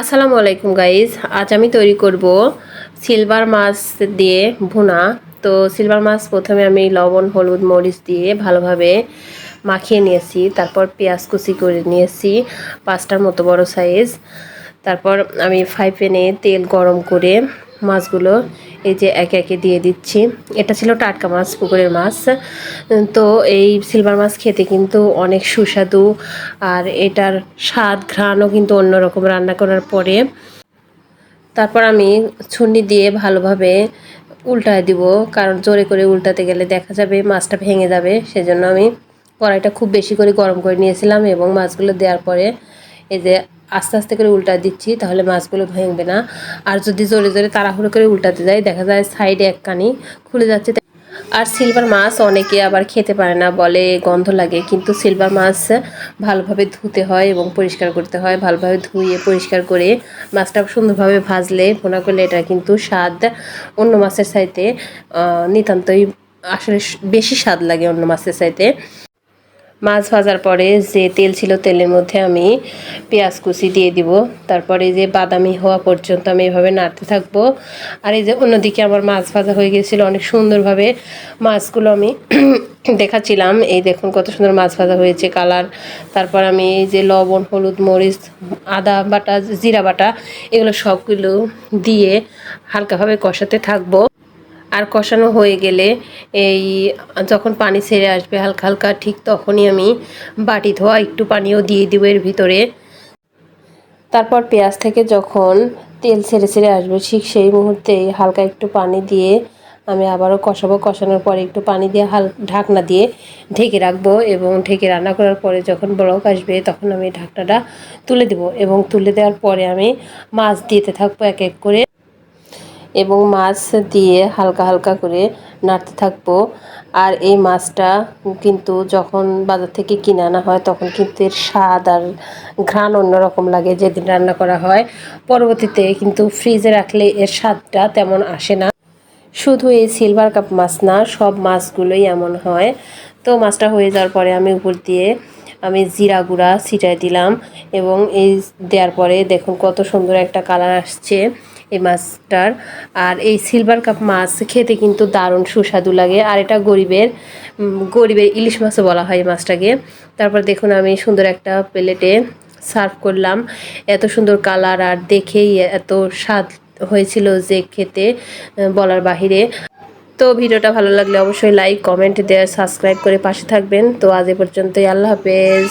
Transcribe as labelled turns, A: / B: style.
A: আসসালামু আলাইকুম গাইজ আজ আমি তৈরি করব সিলভার মাছ দিয়ে ভুনা। তো সিলভার মাছ প্রথমে আমি লবণ, হলুদ, মরিচ দিয়ে ভালোভাবে মাখিয়ে নিয়েছি। তারপর পেঁয়াজ কুচি করে নিয়েছি, পাঁচটার মতো বড় সাইজ তারপর আমি ফ্রাই প্যানে তেল গরম করে মাছগুলো এই যে একে একে দিয়ে দিচ্ছি। এটা ছিল টাটকা মাছ, পুকুরের মাছ। তো এই সিলভার মাছ খেতে কিন্তু অনেক সুস্বাদু আর এটার স্বাদ, ঘ্রাণও কিন্তু অন্যরকম রান্না করার পরে। তারপর আমি ছুন্নি দিয়ে ভালোভাবে উল্টায় দিব, কারণ জোরে করে উল্টাতে গেলে দেখা যাবে মাছটা ভেঙে যাবে। সেজন্য আমি কড়াইটা খুব বেশি করে গরম করে নিয়েছিলাম এবং মাছগুলো দেওয়ার পরে এই যে আস্তে আস্তে করে উল্টা দিচ্ছি, তাহলে মাছগুলো ভেঙবে না। আর যদি জোরে জোরে তাড়াহুড়ো করে উল্টাতে যাই, দেখা যায় সাইডে এক কানি খুলে যাচ্ছে। আর সিলভার মাছ অনেকে আবার খেতে পারে না, বলে গন্ধ লাগে। কিন্তু সিলভার মাছ ভালোভাবে ধুতে হয় এবং পরিষ্কার করতে হয়। ভালোভাবে ধুয়ে পরিষ্কার করে মাছটা সুন্দরভাবে ভাজলে ভোনা করলে এটা কিন্তু স্বাদ অন্য মাছের চাইতে নিতান্তই আসলে বেশি স্বাদ লাগে অন্য মাছের চাইতে। মাছ ভাজার পরে যে তেল ছিল তেলের মধ্যে আমি পেঁয়াজ কুচি দিয়ে দিব। তারপরে যে বাদামি হওয়া পর্যন্ত আমি এভাবে নাড়তে থাকব। আর এই যে অন্যদিকে আমার মাছ ভাজা হয়ে গিয়েছিল, অনেক সুন্দরভাবে মাছগুলো আমি দেখাচ্ছিলাম। এই দেখুন কত সুন্দর মাছ ভাজা হয়েছে কালার। তারপর আমি এই যে লবণ, হলুদ, মরিচ, আদা বাটা, জিরা বাটা, এগুলো সবগুলো দিয়ে হালকাভাবে কষাতে থাকব। আর কষানো হয়ে গেলে এই যখন পানি ছেড়ে আসবে হালকা হালকা, ঠিক তখনই আমি বাটি ধোয়া একটু পানিও দিয়ে দিব এর ভিতরে। তারপর পেঁয়াজ থেকে যখন তেল ছেড়ে ছেড়ে আসবে, ঠিক সেই মুহূর্তে হালকা একটু পানি দিয়ে আমি আবারও কষাবো। কষানোর পরে একটু পানি দিয়ে হাল, ঢাকনা দিয়ে ঢেকে রাখব এবং ঢেকে রান্না করার পরে যখন ব্লক আসবে তখন আমি ঢাকনাটা তুলে দেব এবং তুলে দেওয়ার পরে আমি মাছ দিতে থাকব এক এক করে। এবং মাছ দিয়ে হালকা হালকা করে নাড়তে থাকব। আর এই মাছটা কিন্তু যখন বাজার থেকে কিনে আনা হয়, তখন কিন্তু এর স্বাদ আর ঘ্রাণ অন্যরকম লাগে যেদিন রান্না করা হয়। পরবর্তীতে কিন্তু ফ্রিজে রাখলে এর স্বাদটা তেমন আসে না। শুধু এই সিলভার কাপ মাছ না, সব মাছগুলোই এমন হয়। তো মাছটা হয়ে যাওয়ার পরে আমি উপর দিয়ে আমি জিরা গুঁড়া ছিটাই দিলাম এবং এই দেওয়ার পরে দেখুন কত সুন্দর একটা কালার আসছে এই মাছটার। আর এই সিলভার কাপ মাছ খেতে কিন্তু দারুণ সুস্বাদু লাগে। আর এটা গরিবের গরিবের ইলিশ মাছও বলা হয় এই মাছটাকে। তারপর দেখুন আমি সুন্দর একটা প্লেটে সার্ভ করলাম। এত সুন্দর কালার আর দেখেই এত স্বাদ হয়েছিল যে খেতে বলার বাহিরে। তো ভিডিওটা ভালো লাগলে অবশ্যই লাইক কমেন্ট দেওয়ার সাবস্ক্রাইব করে পাশে থাকবেন। তো আজ এ পর্যন্তই, আল্লাহ হাফেজ।